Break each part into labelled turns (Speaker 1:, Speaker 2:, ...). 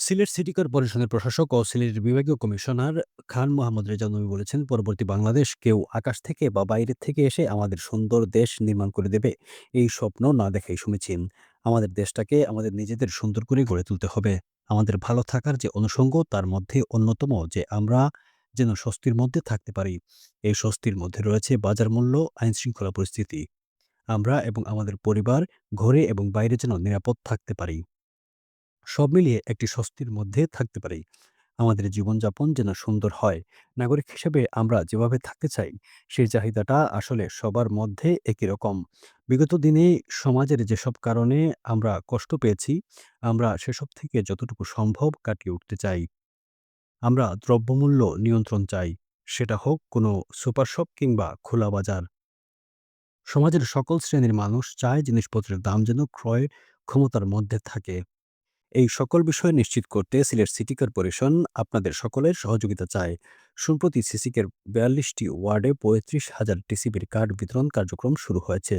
Speaker 1: Sylhet city কর্পোরেশনের প্রশাসক ও সিলেটের বিভাগীয় কমিশনার খান মোহাম্মদ রেজা নবী বলেছেন, পরবর্তী বাংলাদেশ কেউ আকাশ থেকে বা বাইরের থেকে এসে আমাদের সুন্দর দেশ নির্মাণ করে দেবে, এই স্বপ্ন না দেখাই শুনেছেন আমাদের দেশটাকে আমাদের নিজেদের সুন্দর করে গড়ে তুলতে হবে। আমাদের ভালো থাকার যে অনুষঙ্গ তার মধ্যে অন্যতম যে আমরা যেন স্বস্তির মধ্যে থাকতে পারি। এই স্বস্তির মধ্যে রয়েছে বাজার মূল্য, আইনশৃঙ্খলা পরিস্থিতি। আমরা এবং আমাদের পরিবার ঘরে এবং বাইরে যেন নিরাপদ থাকতে পারি। সব মিলিয়ে একটি স্বস্তির মধ্যে থাকতে পারি। আমাদের জীবনযাপন যেন সুন্দর হয়। নাগরিক হিসেবে আমরা যেভাবে থাকতে চাই, সেই চাহিদাটা আসলে সবার মধ্যে একই রকম। বিগত দিনে সমাজের যেসব কারণে আমরা কষ্ট পেয়েছি, আমরা সেসব থেকে যতটুকু সম্ভব কাটিয়ে উঠতে চাই। আমরা দ্রব্যমূল্য নিয়ন্ত্রণ চাই। সেটা হোক কোনো সুপার শপ কিংবা খোলা বাজার। সমাজের সকল শ্রেণির মানুষ চায় জিনিসপত্রের দাম যেন ক্রয় ক্ষমতার মধ্যে থাকে। এই সকল বিষয় নিশ্চিত করতে সিলেট সিটি কর্পোরেশন আপনাদের সকলের সহযোগিতা চায়। সম্প্রতি সিসিকের বিয়াল্লিশটি ওয়ার্ডে পঁয়ত্রিশ হাজার টিসিবির কার্ড বিতরণ কার্যক্রম শুরু হয়েছে।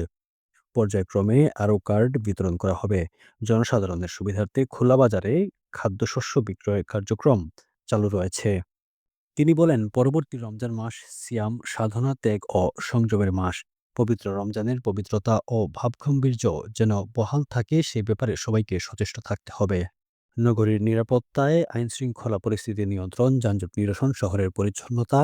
Speaker 1: পর্যায়ক্রমে আরও কার্ড বিতরণ করা হবে। জনসাধারণের সুবিধার্থে খোলা বাজারে খাদ্যশস্য বিক্রয় কার্যক্রম চালু রয়েছে। তিনি বলেন, পরবর্তী রমজান মাস সিয়াম, সাধনা, ত্যাগ ও সংযমের মাস। পবিত্র রমজানের পবিত্রতা ও ভাবগাম্ভীর্য যেন বহাল থাকে সে ব্যাপারে সবাইকে সচেষ্ট থাকতে হবে। নগরীর নিরাপত্তায় আইন শৃঙ্খলা পরিস্থিতি নিয়ন্ত্রণ, যানজট নিরসন, শহরের পরিচ্ছন্নতা,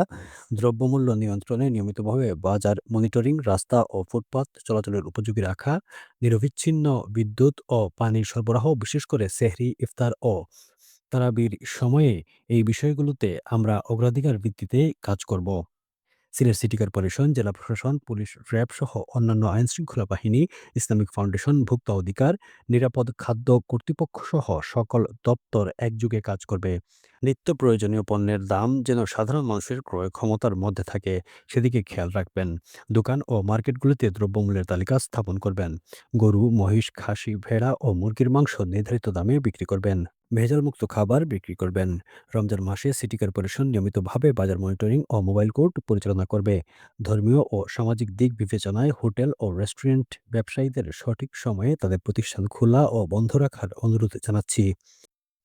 Speaker 1: দ্রব্যমূল্য নিয়ন্ত্রণে নিয়মিতভাবে বাজার মনিটরিং, রাস্তা ও ফুটপাত চলাচলের উপযোগী রাখা, নিরবিচ্ছিন্ন বিদ্যুৎ ও পানির সরবরাহ, বিশেষ করে সেহরি, ইফতার ও তারাবির সময়ে এই বিষয়গুলোতে আমরা অগ্রাধিকার ভিত্তিতে কাজ করব। সিলেট সিটি কর্পোরেশন, জেলা প্রশাসন, পুলিশ, র্যাব সহ অন্যান্য আইনশৃঙ্খলা বাহিনী, ইসলামিক ফাউন্ডেশন, ভোক্তা অধিকার, নিরাপদ খাদ্য কর্তৃপক্ষ সহ সকল দপ্তর একযোগে কাজ করবে। নিত্য প্রয়োজনীয় পণ্যের দাম যেন সাধারণ মানুষের ক্রয় ক্ষমতার মধ্যে থাকে সেদিকে খেয়াল রাখবেন। দোকান ও মার্কেটগুলিতে দ্রব্যমূল্যের তালিকা স্থাপন করবেন। গরু, মহিষ, খাসি, ভেড়া ও মুরগির মাংস নির্ধারিত দামে বিক্রি করবেন। ভেজালমুক্ত খাবার বিক্রি করবেন। রমজান মাসে সিটি কর্পোরেশন নিয়মিতভাবে বাজার মনিটরিং ও মোবাইল কোর্ট পরিচালনা করবে। ধর্মীয় ও সামাজিক দিক বিবেচনায় হোটেল ও রেস্টুরেন্ট ব্যবসায়ীদের সঠিক সময়ে তাদের প্রতিষ্ঠান খোলা ও বন্ধ রাখার অনুরোধ জানাচ্ছি।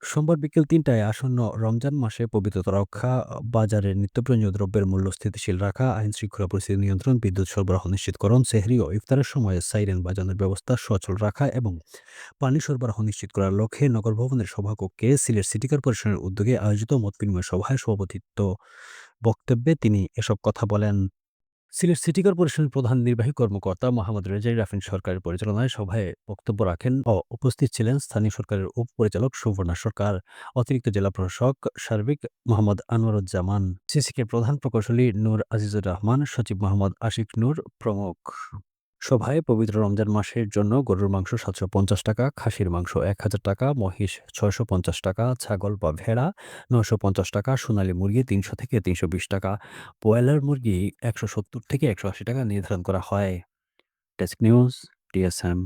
Speaker 1: সোমবার বিকেল তিনটায় আসন্ন রমজান মাসে পবিত্রতা রক্ষা, বাজারে নিত্যপ্রয়োজনীয় দ্রব্যের মূল্য স্থিতিশীল রাখা, আইন শৃঙ্খলা পরিস্থিতি নিয়ন্ত্রণ, বিদ্যুৎ সরবরাহ নিশ্চিতকরণ, সেহরি ও ইফতারের সময় সাইরেন বাজানোর ব্যবস্থা সচল রাখা এবং পানি সরবরাহ নিশ্চিত করার লক্ষ্যে নগর ভবনের সভাকক্ষে সিলেট সিটি কর্পোরেশনের উদ্যোগে আয়োজিত মত বিনিময় সভায় সভাপতিত্ব বক্তব্যে তিনি এসব কথা বলেন। সিলেট সিটি কর্পোরেশনের প্রধান নির্বাহী কর্মকর্তা মোহাম্মদ রেজাই রাফিন সরকারের পরিচালনায় সভায় বক্তব্য রাখেন ও উপস্থিত ছিলেন স্থানীয় সরকারের উপপরিচালক সুবর্ণা সরকার, অতিরিক্ত জেলা প্রশাসক সার্বিক মোহাম্মদ আনোয়ারুজ্জামান, সিসিকের প্রধান প্রকৌশলী নূর আজিজুর রহমান, সচিব মোহাম্মদ আশিক নূর প্রমুখ। সভায় পবিত্র রমজান মাসের জন্য গরুর মাংস সাতশো পঞ্চাশ টাকা, খাসির মাংস এক হাজার টাকা, মহিষ ছয়শো পঞ্চাশ টাকা, ছাগল বা ভেড়া নশো পঞ্চাশ টাকা, সোনালী মুরগি তিনশো থেকে তিনশো বিশ টাকা, ব্রয়লার মুরগি একশো সত্তর থেকে একশো আশি টাকা নির্ধারণ করা হয়। Desk news, TSM